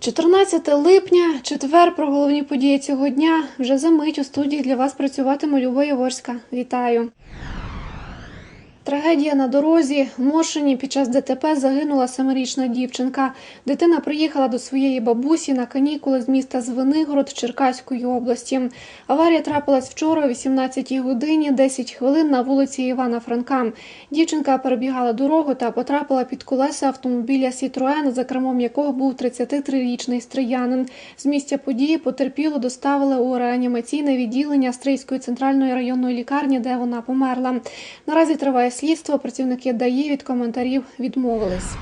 14 липня, четвер про головні події цього дня. Вже за мить у студії для вас працюватиму Люба Яворська. Вітаю. Трагедія на дорозі. В Мошені під час ДТП загинула семирічна дівчинка. Дитина приїхала до своєї бабусі на канікули з міста Звенигород Черкаської області. Аварія трапилась вчора о 18 годині 10 хвилин на вулиці Івана Франка. Дівчинка перебігала дорогу та потрапила під колеса автомобіля Сітроен, за кермом якого був 33-річний стріянин. З місця події потерпілу доставили у реанімаційне відділення Стрийської центральної районної лікарні, де вона померла. Наразі триває слідство. Працівники ДАІ від коментарів відмовились.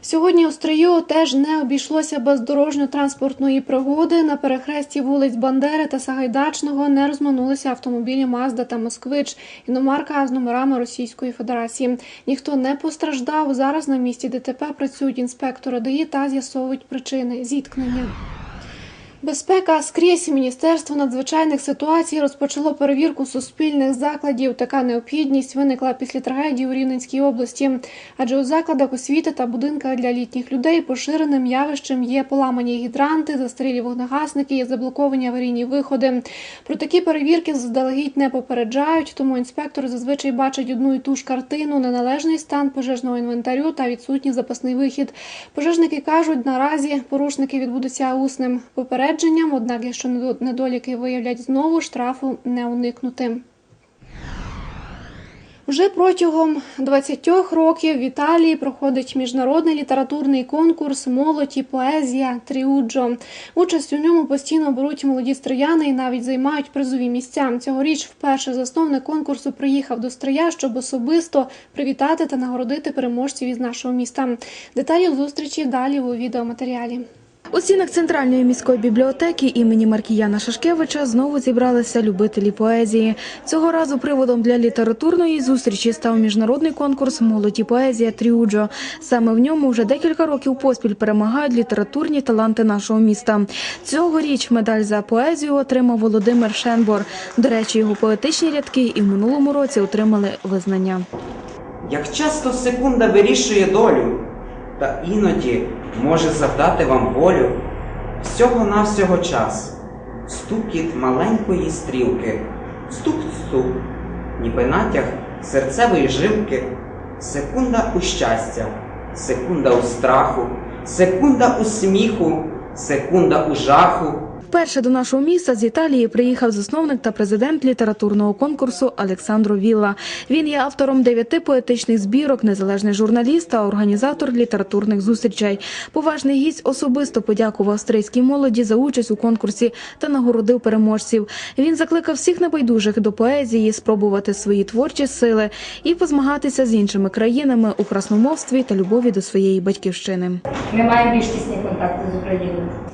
Сьогодні у Стрию теж не обійшлося без дорожньо-транспортної пригоди. На перехресті вулиць Бандери та Сагайдачного не розминулися автомобілі Мазда та Москвич, іномарка з номерами Російської Федерації. Ніхто не постраждав. Зараз на місці ДТП працюють інспектори ДАІ та з'ясовують причини зіткнення. Безпека скрізь Міністерство надзвичайних ситуацій розпочало перевірку суспільних закладів. Така необхідність виникла після трагедії у Рівненській області. Адже у закладах освіти та будинках для літніх людей поширеним явищем є поламані гідранти, застарілі вогнегасники і заблоковані аварійні виходи. Про такі перевірки заздалегідь не попереджають, тому інспектори зазвичай бачать одну і ту ж картину: неналежний стан пожежного інвентарю та відсутній запасний вихід. Пожежники кажуть, наразі порушники відбудуться усним попередженням, однак, якщо недо- недоліки виявлять знову, штрафу не уникнути. Вже протягом 20 років в Італії проходить міжнародний літературний конкурс Молодь і поезія Тріуджо. Участь у ньому постійно беруть молоді стрияни і навіть займають призові місця. Цьогоріч вперше засновник конкурсу приїхав до Стрия, щоб особисто привітати та нагородити переможців із нашого міста. Деталі зустрічі далі у відеоматеріалі. У стінах центральної міської бібліотеки імені Маркіяна Шашкевича знову зібралися любителі поезії. Цього разу приводом для літературної зустрічі став міжнародний конкурс Молоді поезія Тріуджо. Саме в ньому вже декілька років поспіль перемагають літературні таланти нашого міста. Цьогоріч медаль за поезію отримав Володимир Шенбор. До речі, його поетичні рядки і в минулому році отримали визнання. Як часто секунда вирішує долю, та іноді може завдати вам болю, всього-навсього час, стукіт маленької стрілки, стук-стук, ніби натяг серцевої жилки, секунда у щастя, секунда у страху, секунда у сміху, секунда у жаху. Вперше до нашого міста з Італії приїхав засновник та президент літературного конкурсу Олександро Вілла. Він є автором дев'яти поетичних збірок, незалежний журналіст та організатор літературних зустрічей. Поважний гість особисто подякував австрійській молоді за участь у конкурсі та нагородив переможців. Він закликав всіх небайдужих до поезії спробувати свої творчі сили і позмагатися з іншими країнами у красномовстві та любові до своєї батьківщини. Маємо більш тісні контакти з Україною.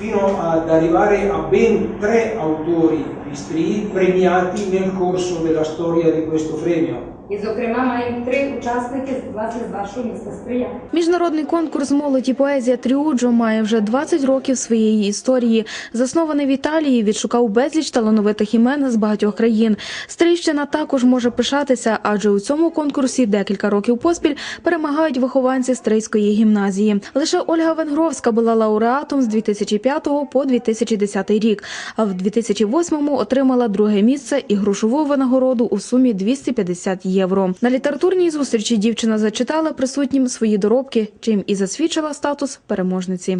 Fino ad arrivare a ben tre autori istrii premiati nel corso della storia di questo premio. І, зокрема, маємо три учасники власне з вашого міста Стрия. Міжнародний конкурс молоді поезія Тріуджо має вже 20 років своєї історії. Заснований в Італії, відшукав безліч талановитих імен з багатьох країн. Стрийщина також може пишатися, адже у цьому конкурсі декілька років поспіль перемагають вихованці Стрийської гімназії. Лише Ольга Венгровська була лауреатом з 2005 по 2010 рік, а в 2008 отримала друге місце і грошову винагороду у сумі 250 євро. На літературній зустрічі дівчина зачитала присутнім свої доробки, чим і засвідчила статус переможниці.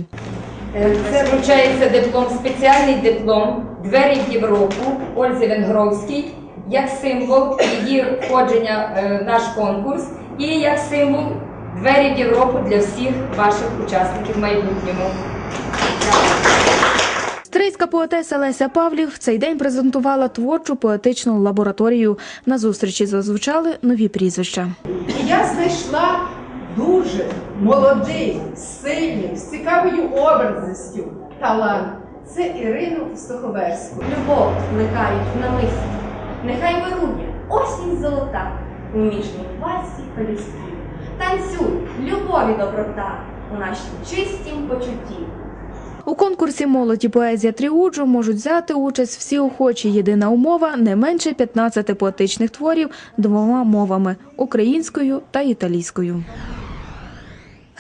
Е, Це вручається диплом, спеціальний диплом Двері в Європу Ользі Венгровській як символ її входження е, в наш конкурс і як символ двері в Європу для всіх ваших учасників в майбутньому. Стрийська поетеса Леся Павлів в цей день презентувала творчу поетичну лабораторію. На зустрічі зазвучали нові прізвища. Я знайшла дуже молодий, сильний, з цікавою образністю талант. Це Ірину Суховерську. Любов плекають на мисі, нехай вирує осінь золота у ніжній вальсі колісків. Танцюй, любові доброта у нашім чистім почутті. У конкурсі молоді поезія Тріуджу можуть взяти участь всі охочі. Єдина умова не менше 15 поетичних творів двома мовами українською та італійською.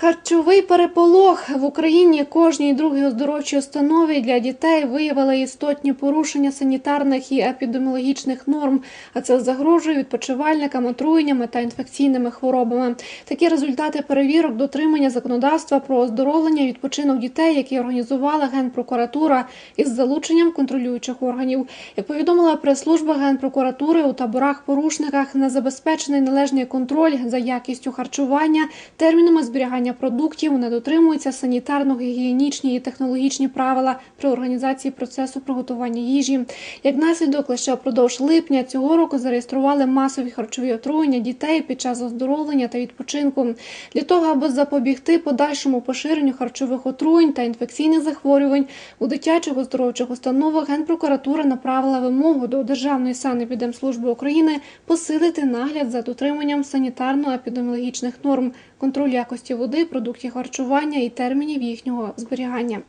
Харчовий переполох в Україні кожній другій оздоровчій установі для дітей виявили істотні порушення санітарних і епідеміологічних норм, а це загрожує відпочивальникам отруєннями та інфекційними хворобами. Такі результати перевірок дотримання законодавства про оздоровлення і відпочинок дітей, які організувала Генпрокуратура із залученням контролюючих органів. Як повідомила прес-служба Генпрокуратури, у таборах порушниках не забезпечений належний контроль за якістю харчування, термінами зберігання продуктів, не дотримуються санітарно-гігієнічні і технологічні правила при організації процесу приготування їжі. Як наслідок, лише впродовж липня цього року зареєстрували масові харчові отруєння дітей під час оздоровлення та відпочинку. Для того, аби запобігти подальшому поширенню харчових отруєнь та інфекційних захворювань у дитячих оздоровчих установах Генпрокуратура направила вимогу до Державної санепідемслужби України посилити нагляд за дотриманням санітарно-епідеміологічних норм, контроль якості води, продуктів харчування і термінів їхнього зберігання.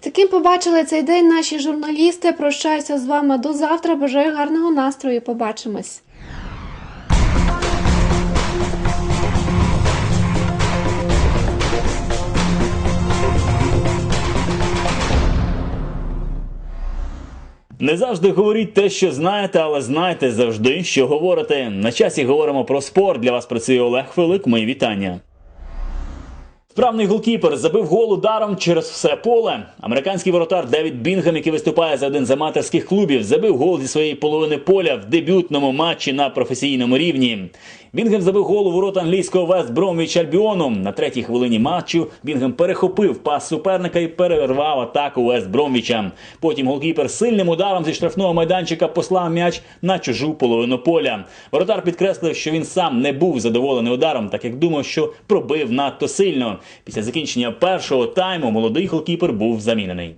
Таким побачили цей день наші журналісти. Прощаюся з вами до завтра. Бажаю гарного настрою. Побачимось. Не завжди говоріть те, що знаєте, але знайте завжди, що говорите. На часі говоримо про спорт. Для вас працює Олег Филик. Мої вітання. Вправний голкіпер забив гол ударом через все поле. Американський воротар Девід Бінгем, який виступає за один з аматорських клубів, забив гол зі своєї половини поля в дебютному матчі на професійному рівні. Бінгем забив гол у ворота англійського Вест Бромвіч Альбіону. На третій хвилині матчу Бінгем перехопив пас суперника і перервав атаку Вест Бромвіча. Потім голкіпер сильним ударом зі штрафного майданчика послав м'яч на чужу половину поля. Воротар підкреслив, що він сам не був задоволений ударом, так як думав, що пробив надто сильно. Після закінчення першого тайму молодий голкіпер був замінений.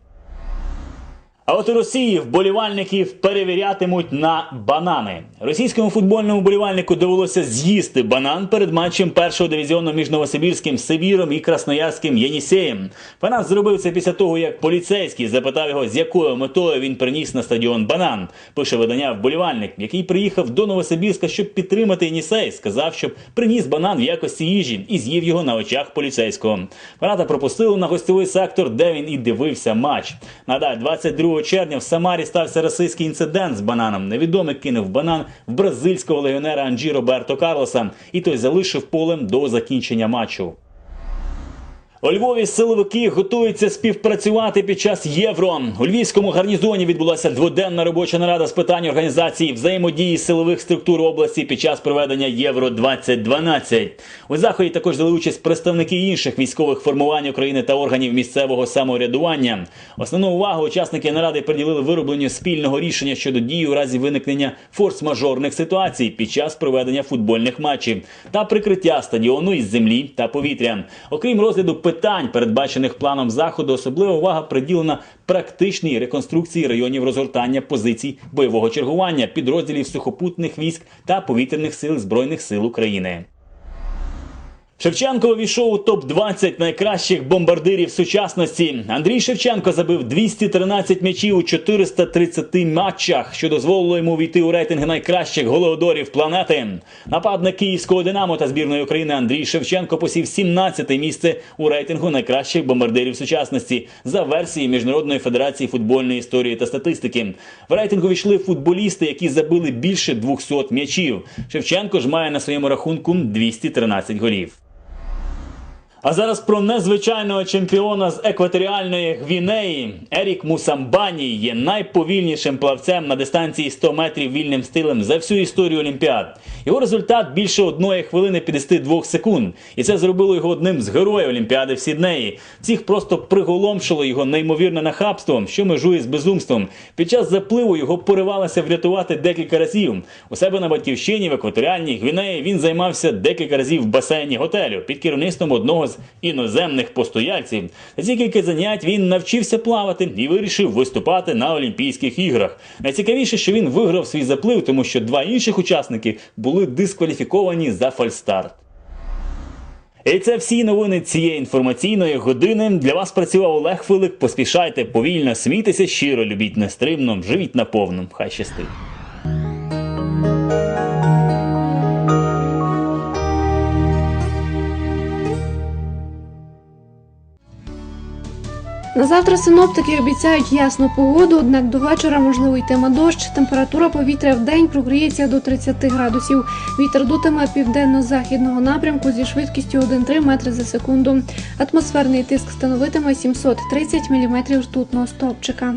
А от у Росії вболівальників перевірятимуть на банани. Російському футбольному вболівальнику довелося з'їсти банан перед матчем першого дивізіону між Новосибірським Сибіром і Красноярським Єнісеєм. Фанат зробив це після того, як поліцейський запитав його, з якою метою він приніс на стадіон банан. Пише видання вболівальник, який приїхав до Новосибірська, щоб підтримати Єнісей. Сказав, щоб приніс банан в якості їжі і з'їв його на очах поліцейського. Фаната пропустили на гостьовий сектор, де він і дивився матч. Нагадаю, 22 червня в Самарі стався російський інцидент з бананом. Невідомий кинув банан в бразильського легіонера Анджі Роберто Карлоса, і той залишив полем до закінчення матчу. У Львові силовики готуються співпрацювати під час євро. У львівському гарнізоні відбулася дводенна робоча нарада з питань організації взаємодії силових структур області під час проведення Євро 2012 У заході також взяли участь представники інших військових формувань України та органів місцевого самоврядування. Основну увагу учасники наради приділили виробленню спільного рішення щодо дії у разі виникнення форс-мажорних ситуацій під час проведення футбольних матчів та прикриття стадіону із землі та повітря. Окрім розгляду питань, передбачених планом заходу, особлива увага приділена практичній реконструкції районів розгортання позицій бойового чергування підрозділів сухопутних військ та повітряних сил збройних сил України. Шевченко увійшов у топ-20 найкращих бомбардирів сучасності. Андрій Шевченко забив 213 м'ячів у 430 матчах, що дозволило йому війти у рейтинг найкращих голеодорів планети. Нападник київського динамо та збірної України Андрій Шевченко посів 17-те місце у рейтингу найкращих бомбардирів сучасності за версією Міжнародної федерації футбольної історії та статистики. В рейтингу війшли футболісти, які забили більше 200 м'ячів. Шевченко ж має на своєму рахунку 213 голів. А зараз про незвичайного чемпіона з екваторіальної Гвінеї. Ерік Мусамбані є найповільнішим плавцем на дистанції 100 метрів вільним стилем за всю історію Олімпіад. Його результат більше одної хвилини 52 секунд. І це зробило його одним з героїв Олімпіади в Сіднеї. Всіх просто приголомшило його неймовірне нахабство, що межує з безумством. Під час запливу його поривалося врятувати декілька разів. У себе на батьківщині в екваторіальній Гвінеї він займався декілька разів в басейні готелю під керівництвом одного з іноземних постояльців. За кілька занять він навчився плавати і вирішив виступати на Олімпійських іграх. Найцікавіше, що він виграв свій заплив, тому що два інших учасники були дискваліфіковані за фальстарт. І це всі новини цієї інформаційної години. Для вас працював Олег Филик. Поспішайте повільно, смійтеся щиро, любіть нестримно, живіть наповну. Хай щастить. На завтра синоптики обіцяють ясну погоду, однак до вечора можливо йтиме дощ. Температура повітря в день прогріється до 30 градусів. Вітер дутиме південно-західного напрямку зі швидкістю 1,3 метри за секунду. Атмосферний тиск становитиме 730 мм ртутного стовпчика.